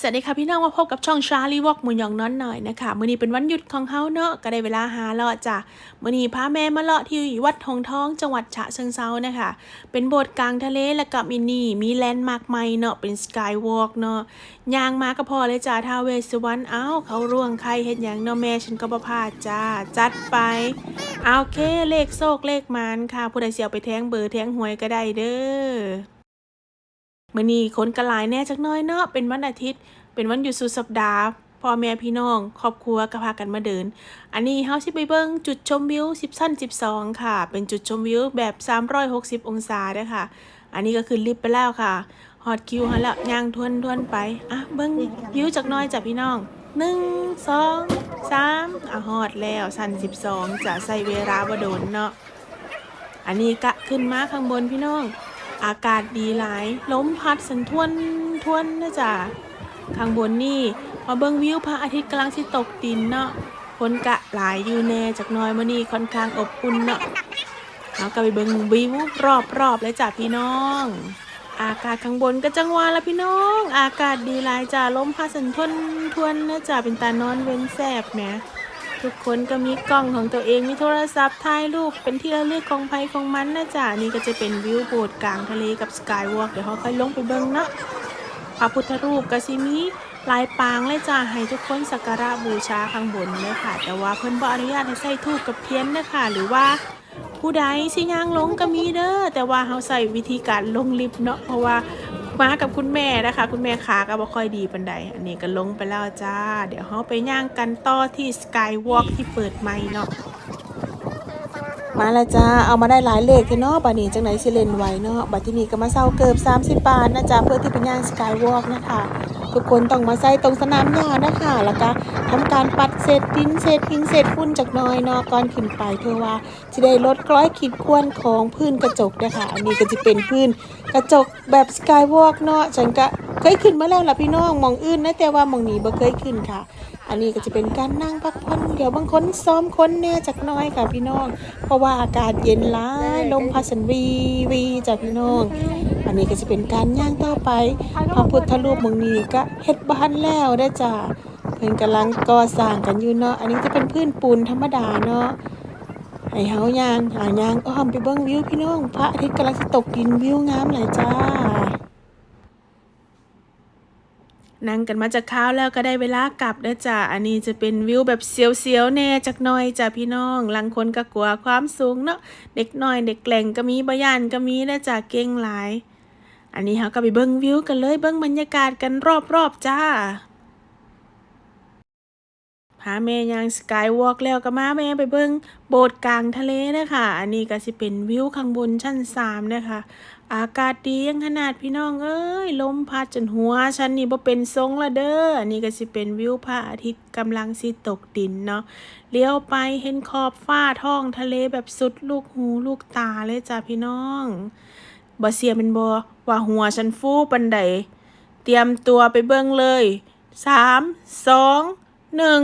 สวัสดีค่ะพี่น้องมาพบกับช่องชาลีวอกมุนยองน้อนหน่อยนะคะมื้อนี้เป็นวันหยุดของเฮาเนาะก็ได้เวลาหาเลาะจ้ะมื้อนี้พาแม่มาเลาะที่วัดหงทองจังหวัดฉะเชิงเซานะคะ เป็นโบสถ์กลางทะเลแล้วก็มินี่มีแลนด์มาร์คใหม่เนาะเป็นสกายวอล์กเนาะยางมาก็พอเลยจ้าท้าวเวสวรรณเอ้าเขาร่วงใครเฮ็ดหยังเนาะแม่ฉันก็บ่พลาดจ้าจัดไปเอาโอเคเลขโชคเลขมานค่ะผู้ใดเสิเอาไปแทงเบอร์แทงหวยก็ได้เด้อ มื่อนี้คนกระลายแน่จักน้อยเนาะเป็นวันอาทิตย์ เป็นวันหยุดสุดสัปดาห์พ่อแม่พี่น้อง ครอบครัวก็พากันมาเดิน อันนี้เฮาสิไปเบิ่งจุดชมวิว10สั้น12 ค่ะ เป็นจุดชมวิวแบบ 360 องศาเด้อค่ะ อันนี้ก็คือลิฟต์ไปแล้วค่ะฮอดคิวหันแล้วย่างทวนทวนไป อะเบิ่งวิวจักน้อยจ้ะพี่น้อง1 2 3อะฮอดแล้วสั้น12จะใส่เวลาบ่โดนเนาะอันนี้กะขึ้นมาข้างบนพี่น้อง อากาศดีหลายล้มพัดสันทวนทวนนะจ๊ะข้างบนนี่มาเบิ่งวิวพระอาทิตย์กำลังสิตกดินเนาะคนกะหลายอยู่แน่จากน้อยมานี่ค่อนข้างอบอุ่นเนาะเราก็ไปเบิ่งวิวรอบๆเลยจ้ะพี่น้อง อากาศข้างบนก็จังหวะละพี่น้อง อากาศดีหลายจ้ะล้มพัดสันทวนทวนนะจ๊ะเป็นตานอนเว้นแสบแหม ทุกคนก็มีกล้องของตัวเองมีโทรศัพท์ถ่ายรูปเป็นที่ระลึกของภัยของมันนะจ๊ะนี่ก็จะเป็นวิวโบสถ์กลางทะเลกับสกายวอล์กเดี๋ยวเขาค่อยลงไปเบิ่งเนาะพระพุทธรูปก็สิมีลายปางเลยจ้ะให้ทุกคนสักการะบูชาข้างบนเลยค่ะ แต่ว่าเพิ่นบ่อนุญาตให้ใส่ธูปกับเทียนนะคะหรือว่าผู้ใดสิย่างลงก็มีเด้อแต่ว่าเขาใส่วิธีการลงลิฟต์เนาะเพราะว่า มากับคุณแม่นะคะ คุณแม่ขาก็บ่ค่อยดีปันใดอันนี้ก็ลงไปแล้วจ้า เดี๋ยวเราไปย่างกันต่อที่สกายวอล์กที่เปิดใหม่เนาะมาแล้วจ้า เอามาได้หลายเลขเนาะบัดนี้จังไหนสิเลนไหวเนาะบัดที่นี้ก็มาเซาเกือบ30 บาทนะจ๊ะเพื่อที่เป็นย่างสกายวอล์กนะคะ ทุกคนต้องมาใส่ตรงสนามหญ้านะคะแล้วก็ทำการปัดเศษดินเศษหินเศษฝุ่นจากน้อยนอก่อนขึ้นไปเพื่อว่าจะได้ลดกล้อยขีดข่วนของพื้นกระจกนะคะอันนี้ก็จะเป็นพื้นกระจกแบบสกายวอล์กเนาะฉันก็ เคยขึ้นมาแล้วล่ะพี่น้องมองอื่นนะแต่ว่ามองนี้บ่เคยขึ้นค่ะ อันนี้ก็จะเป็นการนั่งพักผ่อนเดี๋ยวบางคนซ้อมค้นแน่จากน้อยค่ะพี่น้อง เพราะว่าอากาศเย็นร้ายลมพัดสันวีวีจ้ะพี่น้อง อันนี้ก็จะเป็นการย่างต่อไปพระพุทธรูปมองนี้ก็เฮ็ดบ้านแล้วได้จ้ะเพิ่นกำลังก่อสร้างกันอยู่เนาะอันนี้จะเป็นพื้นปูนธรรมดาเนาะให้เฮายางหายางอ้อมไปเบิ่งวิวพี่น้อง พระอาทิตย์กำลังสิตกดินวิวงามหลายจ้า นั่งกันมาจากข้าวแล้วก็ได้เวลากลับแล้วจ้ะ อันนี้จะเป็นวิวแบบเสียวๆแน่จากน้อยจ้ะพี่น้องลังคนก็กลัวความสูงเนาะ เด็กน้อยเด็กแกล่งก็มีบะยานก็มีนะจ้ะเก่งหลาย อันนี้เขาก็ไปเบิ้งวิวกันเลยเบิ้งบรรยากาศกันรอบๆจ้า พาแม่ยางสกายวอล์กแล้วก็มาแม่ไปเบิ้งโบสถ์กลางทะเลนะคะ อันนี้ก็สิเป็นวิวข้างบนชั้นสามนะคะ อากาศดียังขนาดพี่น้องเอ้ยลมพัดจนหัวฉันนี่บ่เป็นทรงละเด้อ อันนี้ก็สิเป็นวิวพระอาทิตย์กำลังสิตกดินเนาะ เลี้ยวไปเห็นขอบฟ้าท้องทะเลแบบสุดลูกหูลูกตาเลยจ้ะพี่น้องบ่เสียเป็นบ่ว่าหัวฉันฟูปันใด เตรียมตัวไปเบิ่งเลยสามสอง หนึ่ง